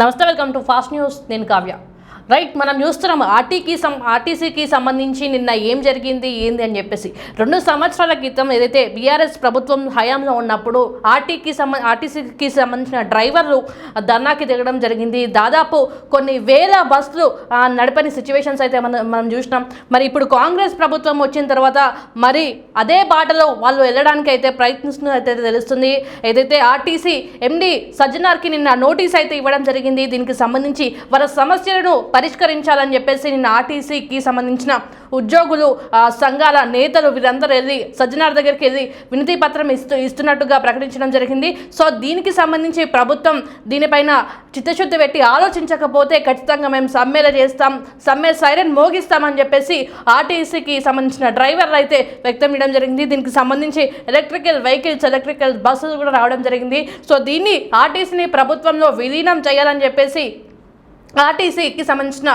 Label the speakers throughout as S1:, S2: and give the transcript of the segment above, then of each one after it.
S1: నమస్తే welcome to fast news. నేను Kavya. Right మనం చూస్తున్నాం ఆర్టీకి సం ఆర్టీసీకి సంబంధించి నిన్న ఏం జరిగింది ఏంది అని చెప్పేసి. రెండు సంవత్సరాల క్రితం ఏదైతే బీఆర్ఎస్ ప్రభుత్వం హయాంలో ఉన్నప్పుడు ఆర్టీకి సంబ ఆర్టీసీకి సంబంధించిన డ్రైవర్లు ధర్నాకి దిగడం జరిగింది. దాదాపు కొన్ని వేల బస్సులు నడపని సిచ్యువేషన్స్ అయితే మనం మనం చూసినాం. మరి ఇప్పుడు కాంగ్రెస్ ప్రభుత్వం వచ్చిన తర్వాత మరి అదే బాటలో వాళ్ళు వెళ్ళడానికి అయితే ప్రయత్నిస్తున్నది తెలుస్తుంది. ఏదైతే ఆర్టీసీ ఎండి సజ్జనార్కి నిన్న నోటీస్ అయితే ఇవ్వడం జరిగింది. దీనికి సంబంధించి వాళ్ళ సమస్యలను పరిష్కరించాలని చెప్పేసి నిన్న ఆర్టీసీకి సంబంధించిన ఉద్యోగులు సంఘాల నేతలు వీరందరూ వెళ్ళి సజ్జనార్ దగ్గరికి వెళ్ళి వినతి పత్రం ఇస్తూ ఇస్తున్నట్టుగా ప్రకటించడం జరిగింది. సో దీనికి సంబంధించి ప్రభుత్వం దీనిపైన చిత్తశుద్ధి పెట్టి ఆలోచించకపోతే ఖచ్చితంగా మేము సమ్మెలు చేస్తాం సమ్మె సైరన్ మోగిస్తామని చెప్పేసి ఆర్టీసీకి సంబంధించిన డ్రైవర్లు అయితే వ్యక్తం చేయడం జరిగింది. దీనికి సంబంధించి ఎలక్ట్రికల్ వెహికల్స్ ఎలక్ట్రికల్ బస్సులు కూడా రావడం జరిగింది. సో దీన్ని ఆర్టీసీని ప్రభుత్వంలో విలీనం చేయాలని చెప్పేసి ఆర్టీసీకి సంబంధించిన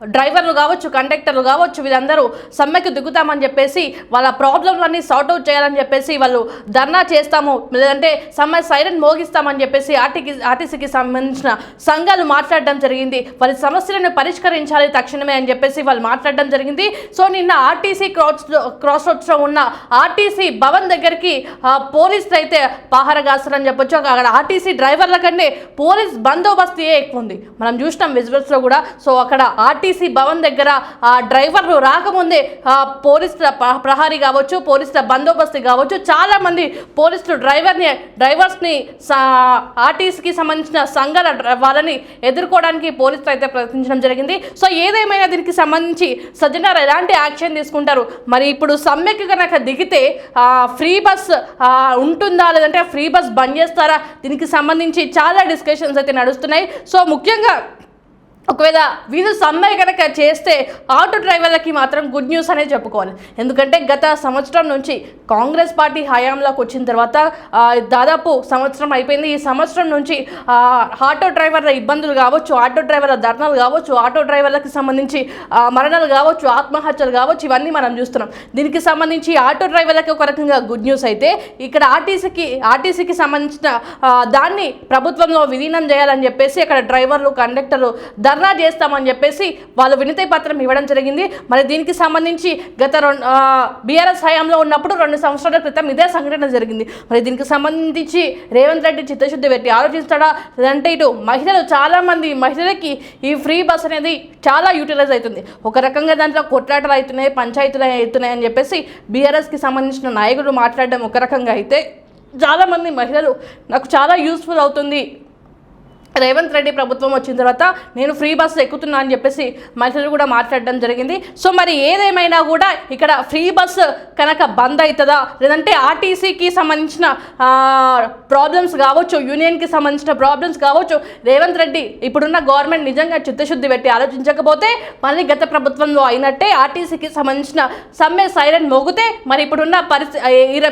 S1: డ్రైవర్లు కావచ్చు కండక్టర్లు కావచ్చు వీళ్ళందరూ సమ్మెకు దిగుతామని చెప్పేసి వాళ్ళ ప్రాబ్లంలన్నీ సార్ట్ అవుట్ చేయాలని చెప్పేసి వాళ్ళు ధర్నా చేస్తాము. లేదంటే సమ్మె సైరన్ మోగిస్తామని చెప్పేసి ఆర్టీకి ఆర్టీసీకి సంబంధించిన సంఘాలు మాట్లాడడం జరిగింది. వాళ్ళ సమస్యలను పరిష్కరించాలి తక్షణమే అని చెప్పేసి వాళ్ళు మాట్లాడడం జరిగింది. సో నిన్న ఆర్టీసీ క్రాస్ క్రాస్ రోడ్స్లో ఉన్న ఆర్టీసీ భవన్ దగ్గరికి ఆ, పోలీసులు అయితే పాహరగాస్తారని చెప్పొచ్చు. అక్కడ ఆర్టీసీ డ్రైవర్ల కంటే పోలీస్ బందోబస్తు ఎక్కువ ఉంది? మనం చూసినాం విజువల్స్లో కూడా. సో అక్కడ ఆర్టీసీ భవన్ దగ్గర ఆ డ్రైవర్లు రాకముందే పోలీసుల ప్ర- ప్రహారీ కావచ్చు పోలీసుల బందోబస్తు కావచ్చు చాలా మంది పోలీసులు డ్రైవర్ని డ్రైవర్స్ని ఆర్టీసీకి సంబంధించిన సంఘాల వాళ్ళని ఎదుర్కోవడానికి పోలీసులు అయితే ప్రయత్నించడం జరిగింది. సో ఏదేమైనా దీనికి సంబంధించి సజ్జనార్ ఎలాంటి యాక్షన్ తీసుకుంటారు? మరి ఇప్పుడు సమ్మెకి కనుక దిగితే ఫ్రీ బస్ ఉంటుందా? లేదంటే ఫ్రీ బస్ బంద్ చేస్తారా? దీనికి సంబంధించి చాలా డిస్కషన్స్ అయితే నడుస్తున్నాయి. సో ముఖ్యంగా ఒకవేళ వీళ్ళు సమ్మె కనుక చేస్తే ఆటో డ్రైవర్లకి మాత్రం గుడ్ న్యూస్ అనే చెప్పుకోవాలి. ఎందుకంటే గత సంవత్సరం నుంచి కాంగ్రెస్ పార్టీ హయాంలోకి వచ్చిన తర్వాత దాదాపు సంవత్సరం అయిపోయింది. ఈ సంవత్సరం నుంచి ఆటో డ్రైవర్ల ఇబ్బందులు కావచ్చు ఆటో డ్రైవర్ల ధర్నాలు కావచ్చు ఆటో డ్రైవర్లకు సంబంధించి మరణాలు కావచ్చు ఆత్మహత్యలు కావచ్చు ఇవన్నీ మనం చూస్తున్నాం. దీనికి సంబంధించి ఆటో డ్రైవర్లకి ఒక రకంగా గుడ్ న్యూస్ అయితే ఇక్కడ ఆర్టీసీకి ఆర్టీసీకి సంబంధించిన దాన్ని ప్రభుత్వంలో విలీనం చేయాలని చెప్పేసి అక్కడ డ్రైవర్లు కండక్టర్లు ధర్నా చేస్తామని చెప్పేసి వాళ్ళు వినతి పత్రం ఇవ్వడం జరిగింది. మరి దీనికి సంబంధించి గత రెండు బీఆర్ఎస్ హయాంలో ఉన్నప్పుడు రెండు సంవత్సరాల క్రితం ఇదే సంఘటన జరిగింది. మరి దీనికి సంబంధించి రేవంత్ రెడ్డి చిత్తశుద్ధి పెట్టి ఆలోచిస్తాడా? లేదంటే ఇటు మహిళలు చాలామంది మహిళలకి ఈ ఫ్రీ బస్ అనేది చాలా యూటిలైజ్ అవుతుంది. ఒక రకంగా దాంట్లో కొట్లాటలు అవుతున్నాయి పంచాయతీలు అవుతున్నాయి అని చెప్పేసి బీఆర్ఎస్కి సంబంధించిన నాయకులు మాట్లాడడం ఒక రకంగా అయితే చాలామంది మహిళలు నాకు చాలా యూస్ఫుల్ అవుతుంది. రేవంత్ రెడ్డి ప్రభుత్వం వచ్చిన తర్వాత నేను ఫ్రీ బస్సు ఎక్కుతున్నా అని చెప్పేసి మహిళలు కూడా మాట్లాడడం జరిగింది. సో మరి ఏదేమైనా కూడా ఇక్కడ ఫ్రీ బస్సు కనుక బంద్ అవుతుందా లేదంటే ఆర్టీసీకి సంబంధించిన ప్రాబ్లమ్స్ కావచ్చు యూనియన్కి సంబంధించిన ప్రాబ్లమ్స్ కావచ్చు రేవంత్ రెడ్డి ఇప్పుడున్న గవర్నమెంట్ నిజంగా చిత్తశుద్ధి పెట్టి ఆలోచించకపోతే మళ్ళీ గత ప్రభుత్వంలో అయినట్టే ఆర్టీసీకి సంబంధించిన సమ్మె సైరన్ మోగితే మరి ఇప్పుడున్న పరిస్థితి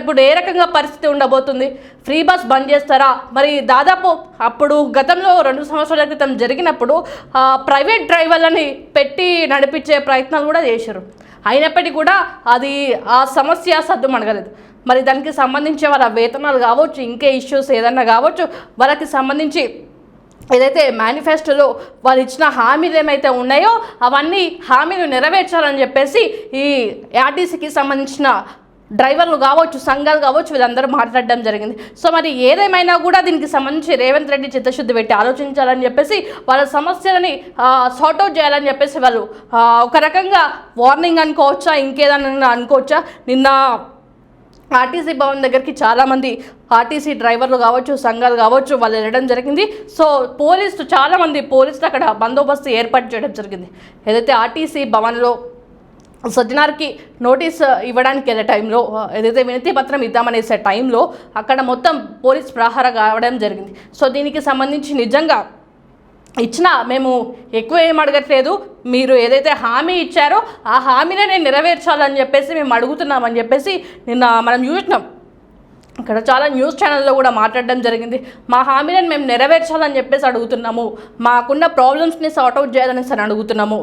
S1: ఇప్పుడు ఏ రకంగా పరిస్థితి ఉండబోతుంది? ఫ్రీ బస్ బంద్ చేస్తారా? మరి దాదాపు అప్పుడు గతంలో రెండు సంవత్సరాల క్రితం జరిగినప్పుడు ఆ, ప్రైవేట్ డ్రైవర్లని పెట్టి నడిపించే ప్రయత్నాలు కూడా చేశారు. అయినప్పటికీ కూడా అది ఆ సమస్య సద్దు మణగలేదు మరి దానికి సంబంధించి వాళ్ళ వేతనాలు కావచ్చు ఇంకే ఇష్యూస్ ఏదన్నా కావచ్చు వాళ్ళకి సంబంధించి ఏదైతే మేనిఫెస్టోలో వాళ్ళు ఇచ్చిన హామీలు ఏమైతే ఉన్నాయో అవన్నీ హామీలు నెరవేర్చాలని చెప్పేసి ఈ ఆర్టీసీకి సంబంధించిన డ్రైవర్లు కావచ్చు సంఘాలు కావచ్చు వీళ్ళందరూ మాట్లాడడం జరిగింది. సో మరి ఏదేమైనా కూడా దీనికి సంబంధించి రేవంత్ రెడ్డి చిత్తశుద్ధి పెట్టి ఆలోచించాలని చెప్పేసి వాళ్ళ సమస్యలని సార్ట్అవుట్ చేయాలని చెప్పేసి వాళ్ళు ఒక రకంగా వార్నింగ్ అనుకోవచ్చా ఇంకేదన్నా అనుకోవచ్చా? నిన్న ఆర్టీసీ భవన్ దగ్గరికి చాలామంది ఆర్టీసీ డ్రైవర్లు కావచ్చు సంఘాలు కావచ్చు వాళ్ళు వెళ్ళడం జరిగింది. సో పోలీసులు చాలామంది పోలీసులు అక్కడ బందోబస్తు ఏర్పాటు చేయడం జరిగింది. ఏదైతే ఆర్టీసీ భవన్లో సజ్జనార్కి నోటీస్ ఇవ్వడానికి వెళ్ళే టైంలో ఏదైతే వినతి పత్రం ఇద్దామనేసే టైంలో అక్కడ మొత్తం పోలీస్ ప్రహార కావడం జరిగింది. సో దీనికి సంబంధించి నిజంగా ఇచ్చిన మేము ఎక్కువ ఏం అడగట్లేదు. మీరు ఏదైతే హామీ ఇచ్చారో ఆ హామీనే నేను నెరవేర్చాలని చెప్పేసి మేము అడుగుతున్నామని చెప్పేసి నిన్న మనం చూసినాం ఇక్కడ చాలా న్యూస్ ఛానల్లో కూడా మాట్లాడడం జరిగింది. మా హామీలను మేము నెరవేర్చాలని చెప్పేసి అడుగుతున్నాము. మాకున్న ప్రాబ్లమ్స్ని సార్ట్అవుట్ చేయాలని సరే అడుగుతున్నాము.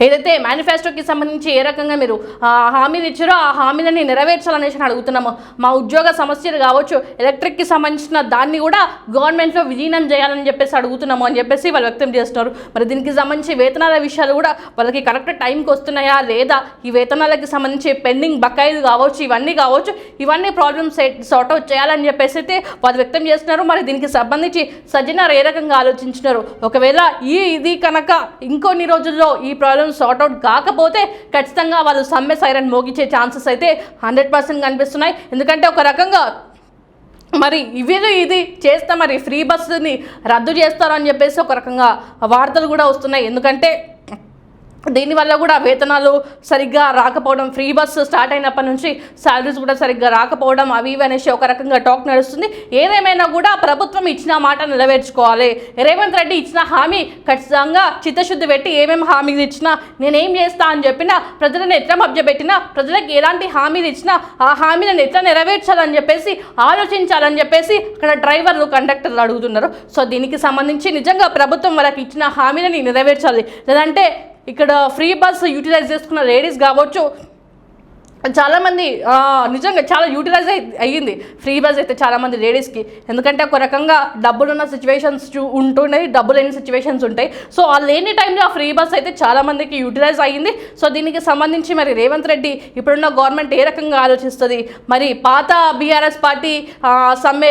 S1: ఏదైతే మేనిఫెస్టోకి సంబంధించి ఏ రకంగా మీరు ఆ, హామీలు ఇచ్చారో ఆ హామీలని నెరవేర్చాలనేసి అడుగుతున్నాము. మా ఉద్యోగ సమస్యలు కావచ్చు ఎలక్ట్రిక్కి సంబంధించిన దాన్ని కూడా గవర్నమెంట్లో విలీనం చేయాలని చెప్పేసి అడుగుతున్నాము అని చెప్పేసి వాళ్ళు వ్యక్తం చేస్తున్నారు. మరి దీనికి సంబంధించి వేతనాల విషయాలు కూడా వాళ్ళకి కరెక్ట్ టైంకి వస్తున్నాయా లేదా? ఈ వేతనాలకి సంబంధించి పెండింగ్ బకాయిలు కావచ్చు ఇవన్నీ కావచ్చు ఇవన్నీ ప్రాబ్లమ్స్ సార్ట్ అవుట్ చేయాలని చెప్పేసి అయితే వాళ్ళు వ్యక్తం చేస్తున్నారు. మరి దీనికి సంబంధించి సజ్జనార్ ఏ రకంగా ఆలోచించినారు? ఒకవేళ ఈ ఇది కనుక ఇంకొన్ని రోజుల్లో ఈ ప్రాబ్లమ్ సార్ట్ అవుట్ కాకపోతే ఖచ్చితంగా వాళ్ళు సమ్మె సైరన్ మోగించే ఛాన్సెస్ అయితే హండ్రెడ్ పర్సెంట్ కనిపిస్తున్నాయి. ఎందుకంటే ఒక రకంగా మరి ఇవి ఇది చేస్తే మరి ఫ్రీ బస్సుని రద్దు చేస్తారని చెప్పేసి ఒక రకంగా వార్తలు కూడా వస్తున్నాయి. ఎందుకంటే దీనివల్ల కూడా వేతనాలు సరిగ్గా రాకపోవడం ఫ్రీ బస్సు స్టార్ట్ అయినప్పటి నుంచి శాలరీస్ కూడా సరిగ్గా రాకపోవడం అవి ఇవి అనేసి ఒక రకంగా టాక్ నడుస్తుంది. ఏదేమైనా కూడా ప్రభుత్వం ఇచ్చిన మాట నెరవేర్చుకోవాలి. రేవంత్ రెడ్డి ఇచ్చిన హామీ ఖచ్చితంగా చిత్తశుద్ధి పెట్టి ఏమేమి హామీలు ఇచ్చినా నేనేం చేస్తా అని చెప్పినా ప్రజలను ఎట్లా మభ్యపెట్టినా ప్రజలకు ఎలాంటి హామీలు ఇచ్చినా ఆ హామీలను ఎట్లా నెరవేర్చాలని చెప్పేసి ఆలోచించాలని చెప్పేసి అక్కడ డ్రైవర్లు కండక్టర్లు అడుగుతున్నారు. సో దీనికి సంబంధించి నిజంగా ప్రభుత్వం వాళ్ళకి ఇచ్చిన హామీలని నెరవేర్చాలి. లేదంటే ఇక్కడ ఫ్రీ బస్ యూటిలైజ్ చేసుకున్న లేడీస్ కావచ్చు చాలామంది నిజంగా చాలా యూటిలైజ్ అయ్యింది. ఫ్రీ బస్ అయితే చాలామంది లేడీస్కి ఎందుకంటే ఒక రకంగా డబ్బులున్న సిచ్యువేషన్స్ ఉంటున్నాయి డబ్బు లేని సిచ్యువేషన్స్ ఉంటాయి. సో ఆ లేని టైంలో ఆ ఫ్రీ బస్ అయితే చాలామందికి యూటిలైజ్ అయ్యింది. సో దీనికి సంబంధించి మరి రేవంత్ రెడ్డి ఇప్పుడున్న గవర్నమెంట్ ఏ రకంగా ఆలోచిస్తుంది? మరి పాత బీఆర్ఎస్ పార్టీ సమ్మె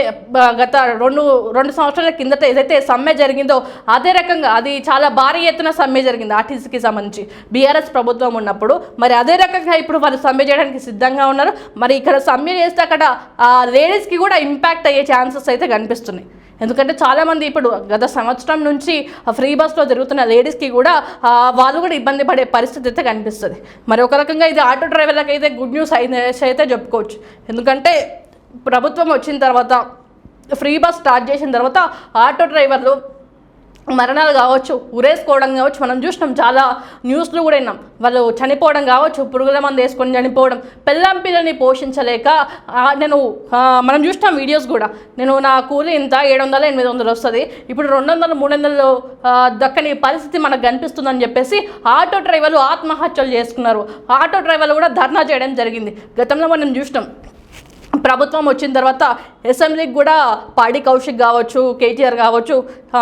S1: గత రెండు రెండు సంవత్సరాల కిందట ఏదైతే సమ్మె జరిగిందో అదే రకంగా అది చాలా భారీ ఎత్తున సమ్మె జరిగింది ఆర్టీసీకి సంబంధించి. బీఆర్ఎస్ ప్రభుత్వం ఉన్నప్పుడు. మరి అదే రకంగా ఇప్పుడు వాళ్ళు సమ్మె చేయడానికి సిద్ధంగా ఉన్నారు. మరి ఇక్కడ సమ్మె చేస్తే అక్కడ లేడీస్కి కూడా ఇంపాక్ట్ అయ్యే ఛాన్సెస్ అయితే కనిపిస్తున్నాయి. ఎందుకంటే చాలామంది ఇప్పుడు గత సంవత్సరం నుంచి ఫ్రీ బస్లో జరుగుతున్న లేడీస్కి కూడా వాళ్ళు కూడా ఇబ్బంది పడే పరిస్థితి అయితే కనిపిస్తుంది. మరి ఒక రకంగా ఇది ఆటో డ్రైవర్లకు అయితే గుడ్ న్యూస్ అయితే అయితే చెప్పుకోవచ్చు. ఎందుకంటే ప్రభుత్వం వచ్చిన తర్వాత ఫ్రీ బస్ స్టార్ట్ చేసిన తర్వాత ఆటో డ్రైవర్లు మరణాలు కావచ్చు ఉరేసుకోవడం కావచ్చు మనం చూసినాం చాలా న్యూస్లు కూడా విన్నాం. వాళ్ళు చనిపోవడం కావచ్చు పురుగుల మందు వేసుకొని చనిపోవడం పెళ్ళాం పిల్లని పోషించలేక నేను మనం చూసినాం వీడియోస్ కూడా. నేను నా కూలి ఇంత ఏడు వందల ఎనిమిది వందలు వస్తుంది. ఇప్పుడు రెండు వందలు మూడు వందలు దక్కని పరిస్థితి మనకు కనిపిస్తుందని చెప్పేసి ఆటో డ్రైవర్లు ఆత్మహత్యలు చేసుకున్నారు. ఆటో డ్రైవర్లు కూడా ధర్నా చేయడం జరిగింది. గతంలో మనం చూసినాం. ప్రభుత్వం వచ్చిన తర్వాత అసెంబ్లీకి కూడా పాడి కౌశిక్ కావచ్చు కేటీఆర్ కావచ్చు ఆ,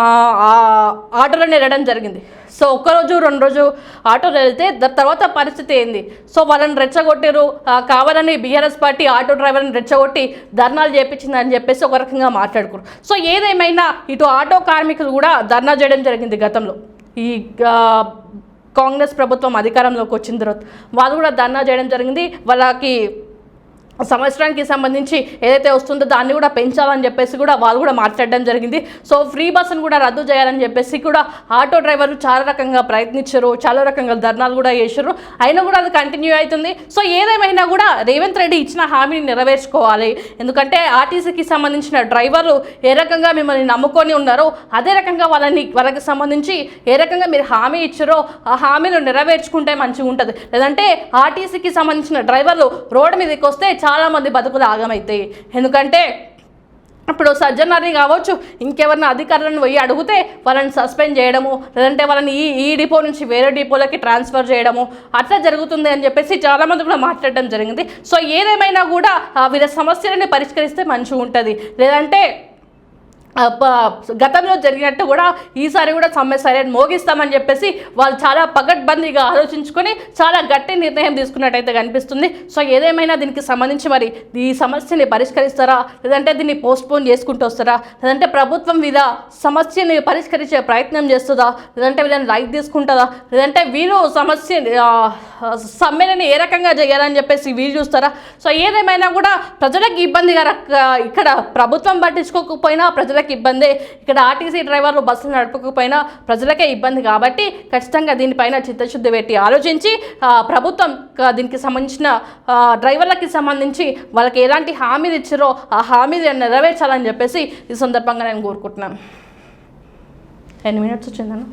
S1: ఆటోలో వెళ్ళడం జరిగింది. సో ఒక్కరోజు రెండు రోజు ఆటోలో వెళ్తే దాని తర్వాత పరిస్థితి ఏంది? సో వాళ్ళని రెచ్చగొట్టారు కావాలని బీఆర్ఎస్ పార్టీ ఆటో డ్రైవర్ని రెచ్చగొట్టి ధర్నాలు చేపించింది అని చెప్పేసి ఒక రకంగా మాట్లాడుకున్నారు సో ఏదేమైనా ఇటు ఆటో కార్మికులు కూడా ధర్నా చేయడం జరిగింది గతంలో. ఈ కాంగ్రెస్ ప్రభుత్వం అధికారంలోకి వచ్చిన తర్వాత వాళ్ళు కూడా ధర్నా చేయడం జరిగింది. వాళ్ళకి సంవత్సరానికి సంబంధించి ఏదైతే వస్తుందో దాన్ని కూడా పెంచాలని చెప్పేసి కూడా వాళ్ళు కూడా మాట్లాడడం జరిగింది. సో ఫ్రీ బస్సును కూడా రద్దు చేయాలని చెప్పేసి కూడా ఆటో డ్రైవర్లు చాలా రకంగా ప్రయత్నించారు. చాలా రకంగా ధర్నాలు కూడా చేశారు. అయినా కూడా అది కంటిన్యూ అవుతుంది. సో ఏదేమైనా కూడా రేవంత్ రెడ్డి ఇచ్చిన హామీని నెరవేర్చుకోవాలి. ఎందుకంటే ఆర్టీసీకి సంబంధించిన డ్రైవర్లు ఏ రకంగా మిమ్మల్ని నమ్ముకొని ఉన్నారో అదే రకంగా వాళ్ళని వాళ్ళకి సంబంధించి ఏ రకంగా మీరు హామీ ఇచ్చారో ఆ హామీలు నెరవేర్చుకుంటే మంచిగా ఉంటుంది లేదంటే ఆర్టీసీకి సంబంధించిన డ్రైవర్లు రోడ్డు మీదకి వస్తే చాలామంది బతుకులు ఆగమవుతాయి ఎందుకంటే ఇప్పుడు సజ్జనారిని కావచ్చు ఇంకెవరిని అధికారులను పోయి అడిగితే వాళ్ళని సస్పెండ్ చేయడము లేదంటే వాళ్ళని ఈ ఈ డిపో నుంచి వేరే డిపోలకి ట్రాన్స్ఫర్ చేయడము అట్లా జరుగుతుంది అని చెప్పేసి చాలామంది కూడా మాట్లాడడం జరిగింది. సో ఏదేమైనా కూడా వీళ్ళ సమస్యలని పరిష్కరిస్తే మంచిగా ఉంటుంది లేదంటే గతంలో జరిగినట్టు కూడా ఈసారి కూడా సమ్మె సరే మోగిస్తామని చెప్పేసి వాళ్ళు చాలా పగడ్బందీగా ఆలోచించుకొని చాలా గట్టి నిర్ణయం తీసుకున్నట్టయితే కనిపిస్తుంది. సో ఏదేమైనా దీనికి సంబంధించి మరి ఈ సమస్యని పరిష్కరిస్తారా? లేదంటే దీన్ని పోస్ట్పోన్ చేసుకుంటూ వస్తారా? లేదంటే ప్రభుత్వం వీళ్ళ సమస్యని పరిష్కరించే ప్రయత్నం చేస్తుందా? లేదంటే వీళ్ళని లైక్ తీసుకుంటుందా? లేదంటే వీళ్ళు సమస్య ఆ, సమ్మెలని ఏ రకంగా చేయాలని చెప్పేసి వీళ్ళు చూస్తారా? సో ఏదేమైనా కూడా ప్రజలకు ఇబ్బందిగా ఇక్కడ ప్రభుత్వం పట్టించుకోకపోయినా ప్రజలకు ఇబ్బందే. ఇక్కడ ఆర్టీసీ డ్రైవర్లు బస్సులు నడపకపోయినా ప్రజలకే ఇబ్బంది కాబట్టి ఖచ్చితంగా దీనిపైన చిత్తశుద్ధి పెట్టి ఆలోచించి ప్రభుత్వం దీనికి సంబంధించిన డ్రైవర్లకి సంబంధించి వాళ్ళకి ఎలాంటి హామీలు ఇచ్చారో ఆ హామీలు నెరవేర్చాలని చెప్పేసి ఈ సందర్భంగా నేను కోరుకుంటున్నాను. ఎన్ని మినిట్స్ వచ్చిందన్నా?